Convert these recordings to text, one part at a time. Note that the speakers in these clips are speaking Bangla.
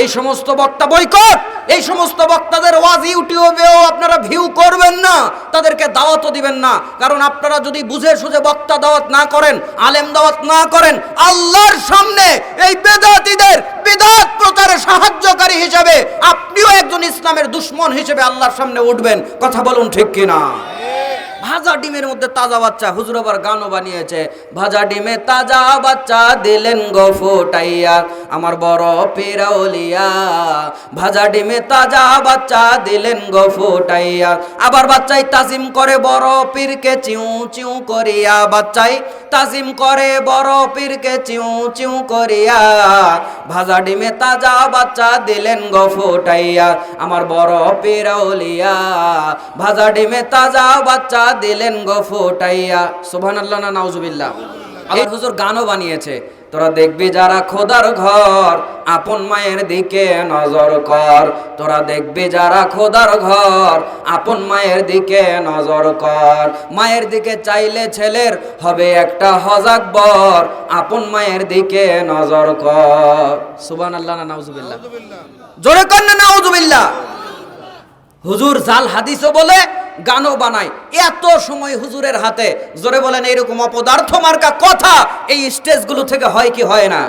এই সমস্ত বক্তা বয়কট এই সমস্ত বক্তাদের ওয়াজ ইউটিউবেও আপনারা ভিউ করবেন না, তাদেরকে দাওয়াতও দিবেন না। কারণ আপনারা যদি বুঝে সুঝে বক্তা দাওয়াত না করেন, আলেম দাওয়াত না করেন, আল্লাহর সামনে এই বেদাতীদের বেদাত প্রচারে সাহায্যকারী হিসেবে আপনিও একজন ইসলামের দুশ্মন হিসেবে আল্লাহর সামনে উঠবেন। কথা বলুন ঠিক কিনা? ভাজা ডিমের মধ্যে তাজা বাচ্চা হুজুর আবার গানও বানিয়েছে। ভাজা ডিমে তাজা বাচ্চা দিলেন গো ফোটাইয়া, আমার বড় পেরাউলিয়া ভাজা ডিমে তাজা বাচ্চা দিলেন গো ফোটাইয়া, আবার বাচ্চাই তাজিম করে বড় পীরকে চিউ চিউ করিয়া, বাচ্চাই তাজিম করে বড় পীরকে চিউ চিউ করিয়া, ভাজা ডিমে তাজা বাচ্চা দিলেন গো ফোটাইয়া, আমার বড় পেরাউলিয়া ভাজা ডিমে তাজা বাচ্চা দিলেন গো ফোটাইয়া। সুবহানাল্লাহ না নাউজুবিল্লাহ। আল্লাহ হুজুর গানও বানিয়েছে। তোরা দেখবি যারা খোদার ঘর আপন মায়ের দিকে নজর কর। তোরা দেখবি যারা খোদার ঘর আপন মায়ের দিকে নজর কর। মায়ের দিকে চাইলে ছেলের হবে একটা হজাক বর আপন মায়ের দিকে নজর কর। সুবহানাল্লাহ না নাউজুবিল্লাহ। জোরে না নাউজুবিল্লাহ। হুজুর জাল হাদিসও বলে গানও বানায়। এত সময় হুজুরের হাতে। জোরে বলেন, এরকম অপদার্থ মার্কা কথা এই স্টেজগুলো থেকে হয় কি হয় না?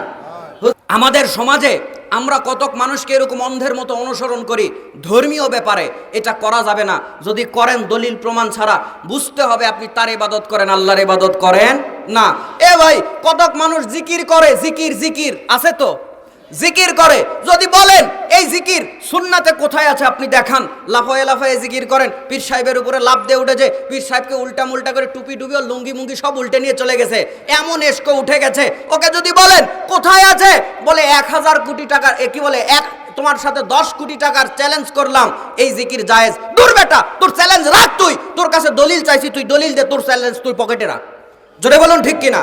আমাদের সমাজে আমরা কতক মানুষকে এরকম অন্ধের মতো অনুসরণ করি, ধর্মীয় ব্যাপারে এটা করা যাবে না। যদি করেন দলিল প্রমাণ ছাড়া, বুঝতে হবে আপনি তার ইবাদত করেন, আল্লাহর ইবাদত করেন না। এ ভাই, কতক মানুষ জিকির করে, জিকির জিকির, আছে তো? জিকির করে। যদি বলেন, এই জিকির সুন্নাতে কোথায় আছে আপনি দেখান। লাফায়ে লাফায়ে জিকির করেন। পীর সাহেবের উপরে লাভ দিয়ে উঠেছে। পীর সাহেবকে উল্টা মুল্টা করে টুপি টুপি ও লুঙ্গি মুঙ্গি সব উল্টে নিয়ে চলে গেছে। এমন এসকো উঠে গেছে। ওকে যদি বলেন, কোথায় আছে? বলে, এক হাজার কোটি টাকার এ কি বলে, এক, তোমার সাথে দশ কোটি টাকার চ্যালেঞ্জ করলাম। এই জিকির জায়েজ। দূর বেটা, তোর চ্যালেঞ্জ রাখ তুই। তোর কাছে দলিল চাইছি তুই, দলিল দে, তোর চ্যালেঞ্জ তুই পকেটে রাখ। জোরে বলুন ঠিক কিনা?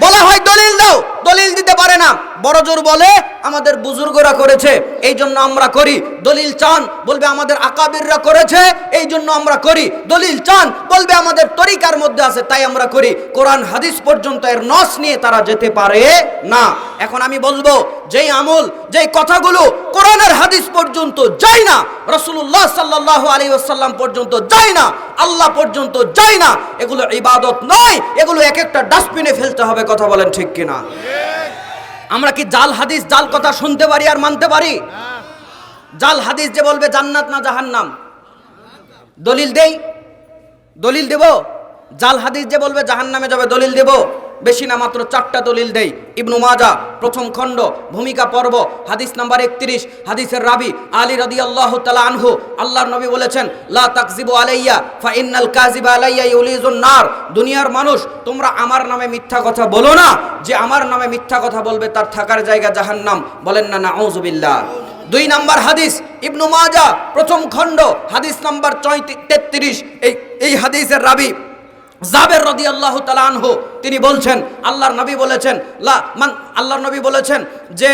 বলা হয় দলিল দাও, দলিল দিতে পারে না। বড় জোর বলে আমাদের বুজুর্গরা করেছে, এই জন্য আমরা করি। দলিল চান, বলবে আমাদের আকাবিররা করেছে, এই জন্য আমরা করি। দলিল চান, বলবে আমাদের তরিকার মধ্যে আছে, তাই আমরা করি। কোরআন, হাদিস পর্যন্ত এর নস নিয়ে তারা যেতে পারে না। এখন আমি বলব, যেই আমল, যেই কথাগুলো কোরআনের হাদিস পর্যন্ত যায় না রসুল্লাহ সাল্লাহ আলী আসাল্লাম পর্যন্ত যায় না, আল্লাহ পর্যন্ত যায় না, এগুলো ইবাদত নয়, এগুলো এক একটা ডাস্টবিনে ফেলতে হবে, কথা বলেন ঠিক কিনা? আমরা কি জাল হাদিস, জাল কথা শুনতে পারি আর মানতে পারি? জাল হাদিস যে বলবে জান্নাত না জাহান্নাম? দলিল দেই? দলিল দেব? জাল হাদিস যে বলবে জাহান্নামে যাবে, দলিল দেব? বেশি না মাত্র চারটা দলিল দেই। ইবনু মাজা, প্রথম খণ্ড, ভূমিকা পর্ব, হাদিস নাম্বার একত্রিশ, হাদিসের রাবি আলী রদি আল্লাহ তালা আনহু, আল্লাহর নবী বলেছেন, লা তাকজিবু আলাইয়া ফা ইন্নাল কাজিবা আলাইয়া ইউলিজুন নার। দুনিয়ার মানুষ, তোমরা আমার নামে মিথ্যা কথা বলো না। যে আমার নামে মিথ্যা কথা বলবে, তার থাকার জায়গা জাহান্নাম। বলেন না না আউজুবিল্লাহ দুই নাম্বার হাদিস, ইবনু মাজা, প্রথম খণ্ড, হাদিস নাম্বার তেত্রিশ এই এই হাদিসের রাবি জাবের রদি আল্লাহ আনহু, তিনি বলছেন, আল্লাহর নবী বলেছেন, লা, মান, আল্লাহর নবী বলেছেন যে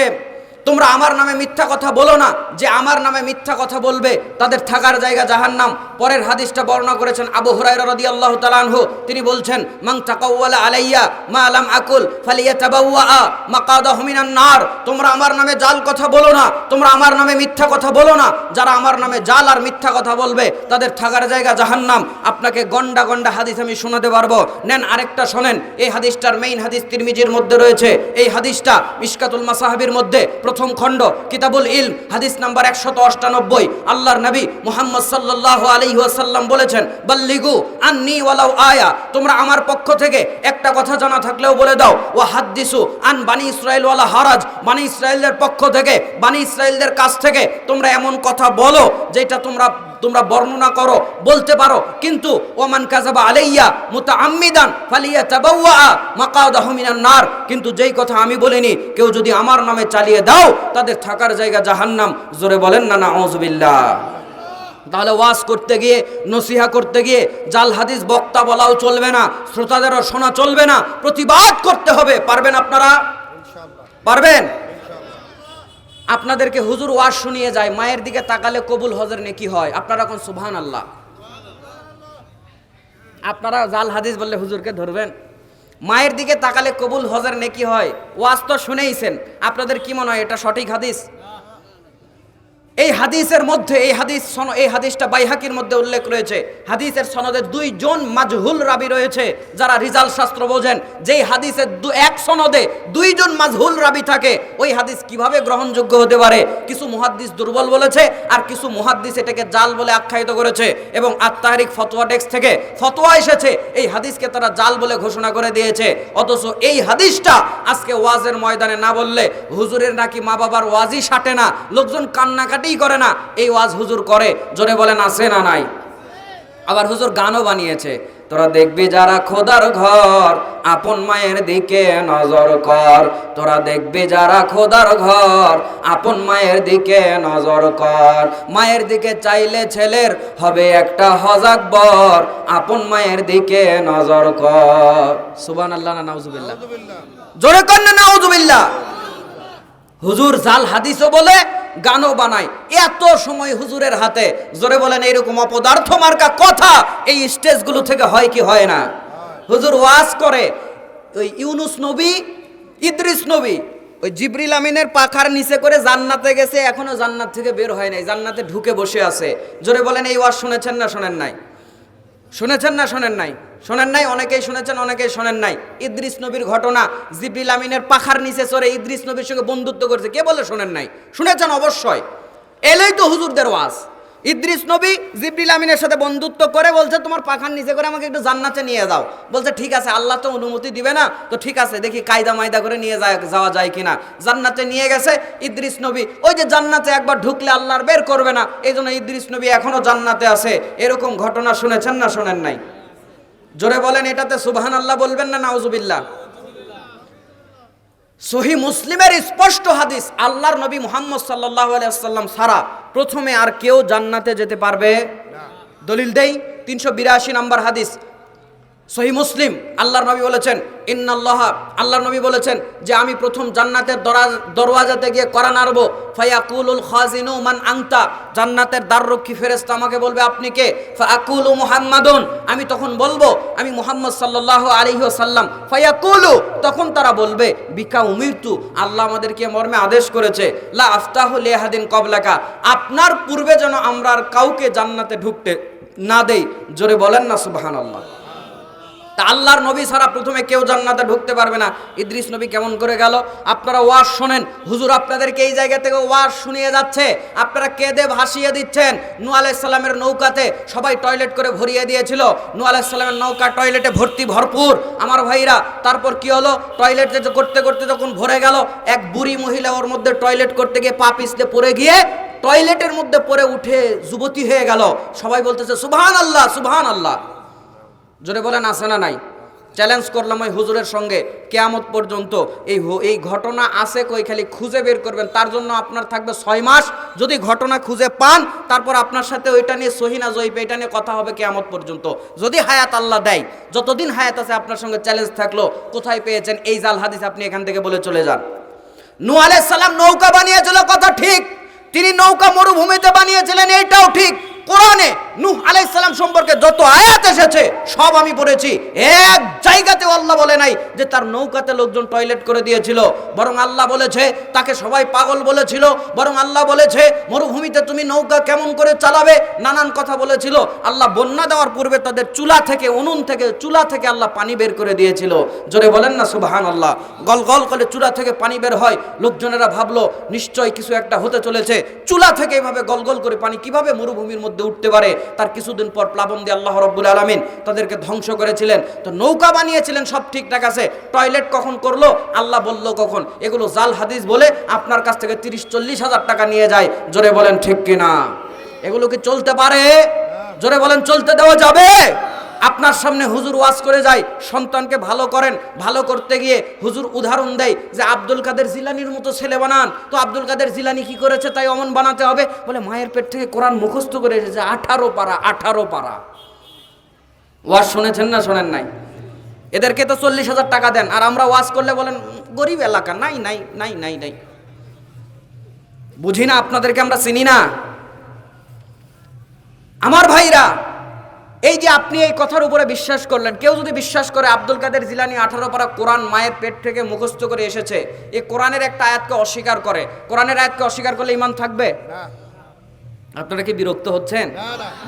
তোমরা আমার নামে মিথ্যা কথা বলো না। যে আমার নামে মিথ্যা কথা বলবে, তাদের থাকার জায়গা জাহান্নাম। পরের হাদিসটা বর্ণনা করেছেন আবু হুরায়রা রাদিয়াল্লাহু তাআলা আনহু। তিনি বলছেন, মান তাকাওয়ালা আলাইয়া মা লাম আকুল ফালিয়াতাবাওয়া মাকাদাহু মিনান নার। তোমরা আমার নামে জাল কথা বলো না, তোমরা আমার নামে মিথ্যা কথা বলো না। যারা আমার নামে জাল আর মিথ্যা কথা বলবে, তাদের থাকার জায়গা জাহান্নাম। আপনাকে গন্ডা গন্ডা হাদিস আমি শোনাতে পারব। নেন আরেকটা শোনেন, এই হাদিসটার মেইন হাদিস তিরমিজির মধ্যে রয়েছে। এই হাদিসটা মিশকাতুল মাসাহাবির মধ্যে প্রথম খণ্ড, কিতাবুল ইল হাদিস নাম্বার একশত অষ্টানব্বই। আল্লাহর নবী মোহাম্মদ সাল্লাহ আলহিহাসাল্লাম বলেছেন, বাল্লিগু আন্নি ওয়ালাউ আয়া। তোমরা আমার পক্ষ থেকে একটা কথা জানা থাকলেও বলে দাও ও হাদ্দিসু আন বানি ইসরায়েল ওয়ালা হারাজ। বানি ইসরায়েলদের পক্ষ থেকে, বানি ইসরায়েলদের কাছ থেকে তোমরা এমন কথা বলো, যেটা তোমরা তোমরা বর্ণনা করো, বলতে পারো। কিন্তু ওমান কাজাবা আলাইয়া মুতা আম্মিদান ফালিয়া তাবাওয়া মাকাদাহু মিনান নার। কিন্তু যেই কথা আমি বলিনি, কেউ যদি আমার নামে চালিয়ে দাও, তাদের থাকার জায়গা জাহান্নাম। জোরে বলেন না না আউযুবিল্লাহ তাহলে ওয়াজ করতে গিয়ে, নসিহা করতে গিয়ে, জাল হাদিস বক্তা বলাও চলবে না, শ্রোতাদেরও শোনা চলবে না, প্রতিবাদ করতে হবে। পারবেন আপনারা? পারবেন? আপনাদেরকে হুজুর ওয়াজ শুনিয়ে যায়, মায়ের দিকে তাকালে কবুল হজের নেকি হয়। আপনারা এখন সুবহান আল্লাহ আপনারা জাল হাদিস বললে হুজুরকে ধরবেন? মায়ের দিকে তাকালে কবুল হজের নেকি হয়। ওয়াজ তো শুনেইছেন। আপনাদের কি মনে হয়, এটা সঠিক হাদিস? এই হাদিসের মধ্যে, এই হাদিস এই হাদিসটা বাইহাকির মধ্যে উল্লেখ রয়েছে। হাদিসের সনদে দুইজন মাজহুল রাবি রয়েছে, যারা রিজাল শাস্ত্র বোঝেন। যেই হাদিসের দু, এক সনদে দুইজন মাজহুল রাবি থাকে, ওই হাদিস কীভাবে গ্রহণযোগ্য হতে পারে? কিছু মুহাদ্দিস দুর্বল বলেছে, আর কিছু মুহাদ্দিস এটাকে জাল বলে আখ্যায়িত করেছে। এবং আত্মাহারিক ফতোয়া ডেস্ক থেকে ফতোয়া এসেছে, এই হাদিসকে তারা জাল বলে ঘোষণা করে দিয়েছে। অথচ এই হাদিসটা আজকে ওয়াজের ময়দানে না বললে হুজুরের নাকি মা বাবার ওয়াজই সাটে না। লোকজন কান্নাকাটিই করে না। এই ওয়াজ হুজুর করে। জোরে বলেন আছে না নাই? আবার হুজুর গানও বানিয়েছে। তোরা দেখবি যারা খোদার ঘর আপন মায়ের দিকে নজর কর। তোরা দেখবি যারা খোদার ঘর আপন মায়ের দিকে নজর কর। মায়ের দিকে চাইলে ছেলের হবে একটা হজাক বর আপন মায়ের দিকে নজর কর। সুবান আল্লাহ না নাউজুবিল্লাহ। জোরে কর না নাউজুবিল্লাহ? হুজুর জাল হাদিসও বলে গানও বানায়। এত সময় হুজুরের হাতে। জোরে বলেন এরকম অপদার্থ মার্কা কথা এই স্টেজগুলো থেকে হয় কি হয় না? হুজুর ওয়াজ করে। ওই ইউনুস নবী, ইদ্রিস নবী, ওই জিবরিল আমিনের পাখার নিচে করে জান্নাতে গেছে, এখনও জান্নাত থেকে বের হয় নাই, জান্নাতে ঢুকে বসে আছে। জোরে বলেন, এই ওয়াজ শুনেছেন না শোনেন নাই? শুনেছেন না শোনেন নাই? শোনেন নাই, অনেকেই শুনেছেন, অনেকেই শোনেন নাই। ইদ্রিস নবীর ঘটনা, জিবরিল আমিনের পাখার নিচে চড়ে ইদ্রিস নবীর সঙ্গে বন্ধুত্ব করেছে। কে বলে শোনেন নাই? শুনেছেন অবশ্যই। এলেই তো হুজুরদের ওয়াজ। ইদ্রিস নবী জিবরিল আমিনের সাথে বন্ধুত্ব করে বলছে, তোমার পাখার নিচে করে আমাকে একটু জান্নাতে নিয়ে যাও। বলছে, ঠিক আছে, আল্লাহ তো অনুমতি দিবে না। তো ঠিক আছে, দেখি কায়দা মায়দা করে নিয়ে যায়, যাওয়া যায় কিনা। জান্নাতে নিয়ে গেছে ইদ্রিস নবী। ওই যে জান্নাতে একবার ঢুকলে আল্লাহর বের করবে না এই জন্য ইদ্রিস নবী এখনও জান্নাতে আছে। এরকম ঘটনা শুনেছেন না, শোনেন নাই? জোরে বলেন, এটাতে সুবহান আল্লাহ বলবেন না নাউজুবিল্লাহ? সহি মুসলিমের স্পষ্ট হাদিস, আল্লাহর নবী মুহাম্মদ সাল্লাহ আলাইসাল্লাম সারা প্রথমে আর কেউ জান্নাতে যেতে পারবে দলিল দেই, তিনশো বিরাশি নম্বর হাদিস সহি মুসলিম, আল্লাহর নবী বলেছেন, ইন্নাল্লাহ আল্লাহর নবী বলেছেন যে আমি প্রথম জান্নাতের দরা- দরওয়াজাতে গিয়ে করা নাড়ব ফায়াকুলুল খাজিনু মান আংতা জান্নাতের দ্বাররক্ষী ফেরেশতা আমাকে বলবে, আপনি কে? ফায়াকুলু মুহাম্মাদুন আমি তখন বলব, আমি মুহাম্মদ সাল্লাল্লাহু আলাইহি ওয়াসাল্লাম, ফায়াকুলু তখন তারা বলবে, বিকা উমিরতু আল্লাহ আমাদেরকে মর্মে আদেশ করেছে, লা আফতাহু লিহাদিন কবলাকা আপনার পূর্বে যেন আমরা আর কাউকে জান্নাতে ঢুকতে না দেই, জোরে বলেন না সুবহানাল্লাহ। তা আল্লাহর নবী ছাড়া প্রথমে কেউ জান্নাতে ঢুকতে পারবে না। ইদ্রিস নবী কেমন করে গেল? আপনারা ওয়াজ শোনেন। হুজুর আপনাদেরকে এই জায়গা থেকে ওয়াজ শুনিয়ে যাচ্ছে। আপনারা কেঁদে ভাসিয়ে দিচ্ছেন। নু আলাইসাল্লামের নৌকাতে সবাই টয়লেট করে ভরিয়ে দিয়েছিল। নু আলাইসাল্লামের নৌকা টয়লেটে ভর্তি ভরপুর। আমার ভাইরা, তারপর কি হলো? টয়লেট করতে করতে যখন ভরে গেল, এক বুড়ি মহিলা ওর মধ্যে টয়লেট করতে গিয়ে পা পিছলে পড়ে গিয়ে টয়লেটের মধ্যে পড়ে উঠে যুবতী হয়ে গেল। সবাই বলতেছে সুবহান আল্লাহ সুবহান আল্লাহ জোরে বলেন, আছে না নাই? চ্যালেঞ্জ করলাম ওই হুজুরের সঙ্গে। কেয়ামত পর্যন্ত এই এই ঘটনা আছে কই? খালি খুঁজে বের করবেন। তার জন্য আপনার থাকবে ছয় মাস। যদি ঘটনা খুঁজে পান, তারপর আপনার সাথে ওইটা নিয়ে সহিনা জয়ীপ এটা নিয়ে কথা হবে কেয়ামত পর্যন্ত। যদি হায়াত আল্লাহ দেয়, যতদিন হায়াত আছে আপনার সঙ্গে চ্যালেঞ্জ থাকল, কোথায় পেয়েছেন? এই জাল হাদিস আপনি এখান থেকে বলে চলে যান। নু সালাম নৌকা বানিয়েছিল, কথা ঠিক। তিনি নৌকা মরুভূমিতে বানিয়েছিলেন, এইটাও ঠিক। কোরআনে নূহ আলাইহিস সালাম সম্পর্কে যত এসেছে সব আমি পড়েছি। এক জায়গাতেও আল্লাহ বলে নাই যে তার নৌকাতে লোকজন টয়লেট করে দিয়েছিল। বরং আল্লাহ বলেছে, তাকে সবাই পাগল বলেছিল। বরং আল্লাহ বলেছে, মরুভূমিতে তুমি নৌকা কেমন করে চালাবে? নানান কথা বলেছিল। আল্লাহ বন্যা দেওয়ার পূর্বে তাদের চুলা থেকে, উনুন থেকে, চুলা থেকে আল্লাহ পানি বের করে দিয়েছিল। জোরে বলেন না সুবাহান আল্লাহ গল গল করে চুলা থেকে পানি বের হয়। লোকজনেরা ভাবলো, নিশ্চয় কিছু একটা হতে চলেছে। চুলা থেকে এভাবে গল গল করে পানি কীভাবে মরুভূমির মধ্যে উঠতে পারে? তার কিছুদিন পর প্লাবন দিয়ে আল্লাহ রব্বুল আলমিন তাদেরকে ধ্বংস করেছিলেন, তো নৌকা বানিয়েছিলেন, সব ঠিকঠাক আছে। টয়লেট কখন করল? আল্লাহ বলল কখন? এগুলো জাল হাদিস বলে আপনার কাছ থেকে তিরিশ, চল্লিশ হাজার টাকা নিয়ে যায়। জোরে বলেন, ঠিক কিনা? এগুলো কি চলতে পারে? জোরে বলেন, চলতে দেওয়া যাবে? আপনার সামনে হুজুর ওয়াজ করে যায়, সন্তানকে ভালো করেন, ভালো করতে গিয়ে হুজুর উদাহরণ দেয় যে, আব্দুল কাদের জিলানির মতো ছেলে বানান। তো আব্দুল কাদের জিলানি কি করেছে? তাই অমন বানাতে হবে। বলে, মায়ের পেট থেকে কোরআন মুখস্থ করে এসেছে, আঠারো পারা আঠারো পারা। ওয়াজ শুনেছেন না শোনেন নাই? এদেরকে তো চল্লিশ হাজার টাকা দেন, আর আমরা ওয়াজ করলে বলেন, গরিব এলাকা, নাই নাই নাই নাই নাই। বুঝি না আপনাদেরকে আমরা চিনি না? আমার ভাইরা, এই যে আপনি এই কথার উপরে বিশ্বাস করলেন, কেউ যদি বিশ্বাস করে আব্দুল কাদের জিলানি আঠারো পারা কোরআন মায়ের পেট থেকে মুখস্থ করে এসেছে এই কোরআনের একটা আয়াতকে অস্বীকার করে। কোরআনের আয়াতকে অস্বীকার করলে ইমান থাকবে? আপনারা কি বিরক্ত হচ্ছেন?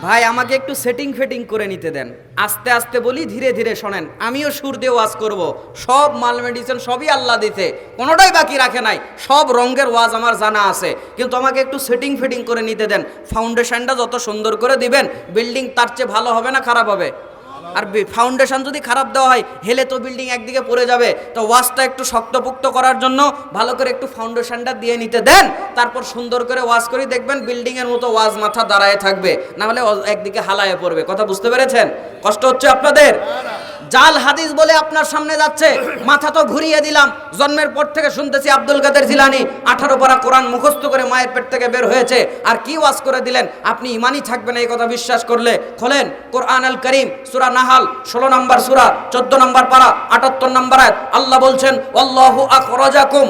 ভাই, আমাকে একটু সেটিং ফেটিং করে নিতে দেন। আস্তে আস্তে বলি, ধীরে ধীরে শোনেন, আমিও সুর দিয়ে ওয়াজ করব। সব মাল মেডিসিন সবই আল্লাহ দিতে কোনোটাই বাকি রাখে নাই, সব রঙের ওয়াজ আমার জানা আছে। কিন্তু আমাকে একটু সেটিং ফেটিং করে নিতে দেন ফাউন্ডেশনটা যত সুন্দর করে দিবেন বিল্ডিং তার চেয়ে ভালো হবে না খারাপ হবে? আর ফাউন্ডেশন যদি খারাপ দেওয়া হয়, হেলে তো বিল্ডিং একদিকে পড়ে যাবে। তো ওয়াশটা একটু শক্তপুক্ত করার জন্য ভালো করে একটু ফাউন্ডেশনটা দিয়ে নিতে দেন। তারপর সুন্দর করে ওয়াশ করে দেখবেন বিল্ডিং এর মতো ওয়াশ মাথা দাঁড়ায় থাকবে। না হলে একদিকে হালায় পড়বে। কথা বুঝতে পেরেছেন? কষ্ট হচ্ছে আপনাদের? জাল হাদিস বলে আপনার সামনে যাচ্ছে। মাথা তো ঘুরিয়ে দিলাম। জন্মের পর থেকে শুনতেছি আব্দুল কাদের জিলানি আঠারো পারা কোরআন মুখস্থ করে মায়ের পেট থেকে বের হয়েছে। আর কি ওয়াজ করে দিলেন? আপনি ইমানই থাকবেন এই কথা বিশ্বাস করলে। খোলেন কোরআন আল করিম, সুরা নাহাল, ষোলো নম্বর সুরা, চোদ্দ নম্বর পারা, আটাত্তর নম্বর আয়াত। আল্লাহ বলছেন আল্লাহু আখরাজাকুম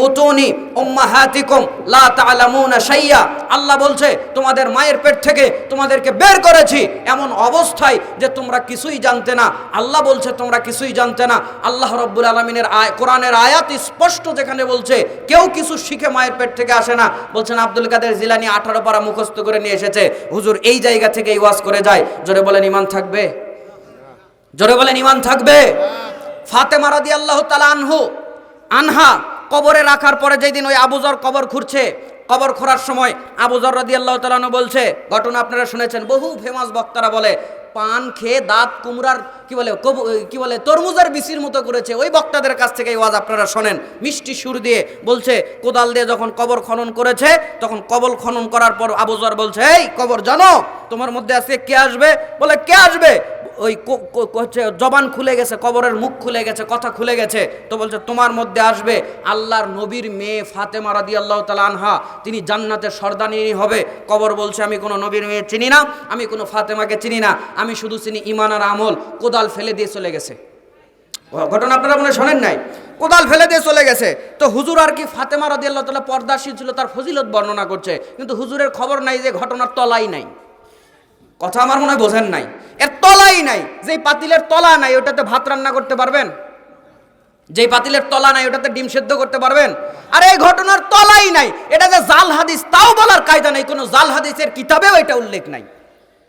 বুতুনি উম্মাহাতিকুম, লা তা'লামুনা শাইয়া। আল্লাহ বলছে, তোমাদের মায়ের পেট থেকে তোমাদেরকে বের করেছি এমন অবস্থায় যে তোমরা কিছুই জানতে না। আল্লাহ বলছে, তোমরা কিছুই জানতে না। আল্লাহ রব্বুল আলমিনের আয়, কোরআনের আয়াত স্পষ্ট যেখানে বলছে, কেউ কিছু শিখে মায়ের পেট থেকে আসে না। বলছেন, আব্দুল কাদের জিলানি আঠারো পারা মুখস্থ করে নিয়ে এসেছে। হুজুর, এই জায়গা থেকে ওয়াজ করে যায়। জোরে বলেন ইমান থাকবে? জোরে বলেন ইমান থাকবে? ফাতেমা রাদি আল্লাহ তালা আনহু, আনহা কবরে রাখার পরে যেদিন ওই আবুজর কবর খুঁড়ছে, কবর খোঁড়ার সময় আবুজর রাদি আল্লাহ তালানু বলছে, ঘটনা আপনারা শুনেছেন? বহু ফেমাস বক্তারা বলে পান খেয়ে দাঁত কুমড়ার, কি বলে কি বলে, তরমুজের বিসির মতো করেছে। ওই বক্তাদের কাছ থেকে এই ওয়াজ আপনারা শোনেন। মিষ্টি সুর দিয়ে বলছে, কোদাল দিয়ে যখন কবর খনন করেছে, তখন কবর খনন করার পর আবুজর বলছে, এই কবর জানো, তোমার মধ্যে আজকে কে আসবে? বলে, কে আসবে? ওই হচ্ছে, জবান খুলে গেছে, কবরের মুখ খুলে গেছে, কথা খুলে গেছে। তো বলছে, তোমার মধ্যে আসবে আল্লাহর নবীর মেয়ে ফাতেমা রাদি আল্লাহ তালা আনহা। তিনি জান্নাতের সর্দানি হবে। কবর বলছে, আমি কোনো নবীর মেয়ে চিনি না, আমি কোনো ফাতেমাকে চিনি না আমি শুধু চিনি ইমান আর আমল, কোদাল ফেলে দিয়ে চলে গেছে। ঘটনা আপনারা মনে শোনেন নাই? কোদাল ফেলে দিয়ে চলে গেছে। তো হুজুর আর কি ফাতেমা রাদি আল্লাহ তালা পর্দাশীল ছিল, তার ফজিলত বর্ণনা করছে। কিন্তু হুজুরের খবর নাই যে ঘটনার তলাই নাই। কথা আমার মনে হয় বোঝেন নাই। এর তলাই নাই। যেই পাতিলের তলা নাই, ওটাতে ভাত রান্না করতে পারবেন? যেই পাতিলের তলা নাই, ওটাতে ডিম সেদ্ধ করতে পারবেন? আর এই ঘটনার তলাই নাই। এটা যে জাল হাদিস, তাও বলার কায়দা নাই। কোনো জাল হাদিসের কিতাবেও এটা উল্লেখ নাই।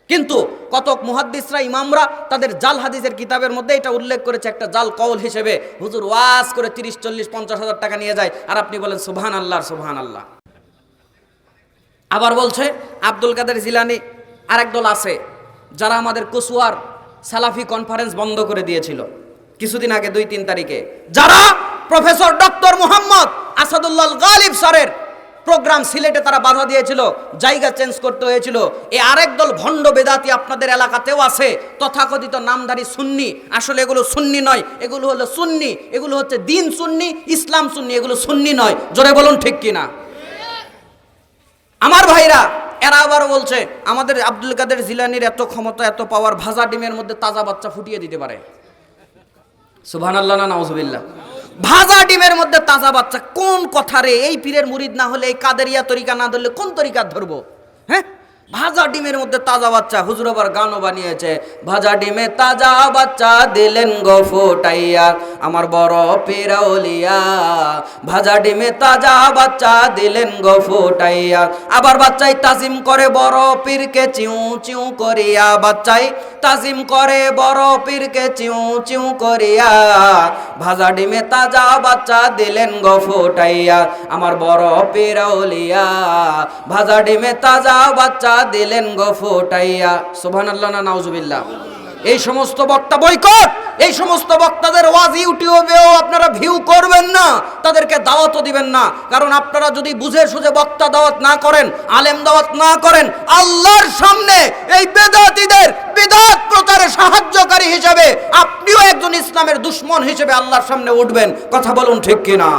কিন্তু কতক মুহাদ্দিসরা, ইমামরা তাদের জাল হাদিসের কিতাবের মধ্যে এটা উল্লেখ করেছে, একটা জাল কওল হিসেবে। হুজুর ওয়াজ করে তিরিশ, চল্লিশ, পঞ্চাশ হাজার টাকা নিয়ে যায় আর আপনি বলেন সুবহান আল্লাহ সুবহান আল্লাহ আবার বলছে, আব্দুল কাদের জিলানি আরেক দল আছে যারা আমাদের কসুয়ার সালাফি কনফারেন্স বন্ধ করে দিয়েছিল কিছুদিন আগে দুই, তিন তারিখে। যারা প্রফেসর ডক্টর মোহাম্মদ আসাদুল্লাহ গালিব স্যারের প্রোগ্রাম সিলেটে তারা বাধা দিয়েছিল, জায়গা চেঞ্জ করতে হয়েছিল। এই আরেক দল ভণ্ড বেদাতি আপনাদের এলাকাতেও আছে, তথাকথিত নামধারী সুন্নি। আসলে এগুলো সুন্নি নয়, এগুলো হলো সুন্নি, এগুলো হচ্ছে দিন সুন্নি, ইসলাম সুন্নি, এগুলো সুন্নি নয়। জোরে বলুন ঠিক কিনা? আমার ভাইরা, এরা আবার বলছে, আমাদের আব্দুল কাদের জিলানির এত ক্ষমতা, এত পাওয়ার ভাজা ডিমের মধ্যে তাজা বাচ্চা ফুটিয়ে দিতে পারে। সুবহান আল্লাহ না নাউজুবিল্লাহ। ভাজা ডিমের মধ্যে তাজা বাচ্চা কোন কথা রে এই পীরের মুরিদ না হলে এই কাদেরিয়া তরিকা না ধরলে কোন তরিকা ধরবো? হ্যাঁ? ভাজা ডিমের মধ্যে তাজা বাচ্চা হুজুর আবার গানও বানিয়েছে। ভাজা ডিমে তাজা বাচ্চা দিলেন গো ফোটাইয়া, আমার বড় পেরাউলিয়া। ভাজা ডিমে তাজা বাচ্চা দিলেন গো ফোটাইয়া, আবার বাচ্চাই তাজিম করে বড় পীরকে চিউ চিউ করিয়া, বাচ্চাই তাজিম করে বড় পীরকে চিউ চিউ করিয়া, ভাজা ডিমে তাজা বাচ্চা দিলেন গো ফোটাইয়া, আমার বড় পেরাউলিয়া। ভাজা ডিমে তাজা বাচ্চা দিলেন গো ফোটাইয়া। সুবহানাল্লাহ না নাউজুবিল্লাহ। এই সমস্ত বক্তা বয়কট, এই সমস্ত বক্তাদের ওয়াজ ইউটিউবেও আপনারা ভিউ করবেন না, তাদেরকে দাওয়াতও দিবেন না। কারণ আপনারা যদি বুঝে সুঝে বক্তা দাওয়াত না করেন, আলেম দাওয়াত না করেন, আল্লাহর সামনে এই বেদাতীদের বেদাত প্রচারে সাহায্যকারী হিসেবে আপনিও একজন ইসলামের দুশ্মন হিসেবে আল্লাহর সামনে উঠবেন। কথা বলুন ঠিক কিনা?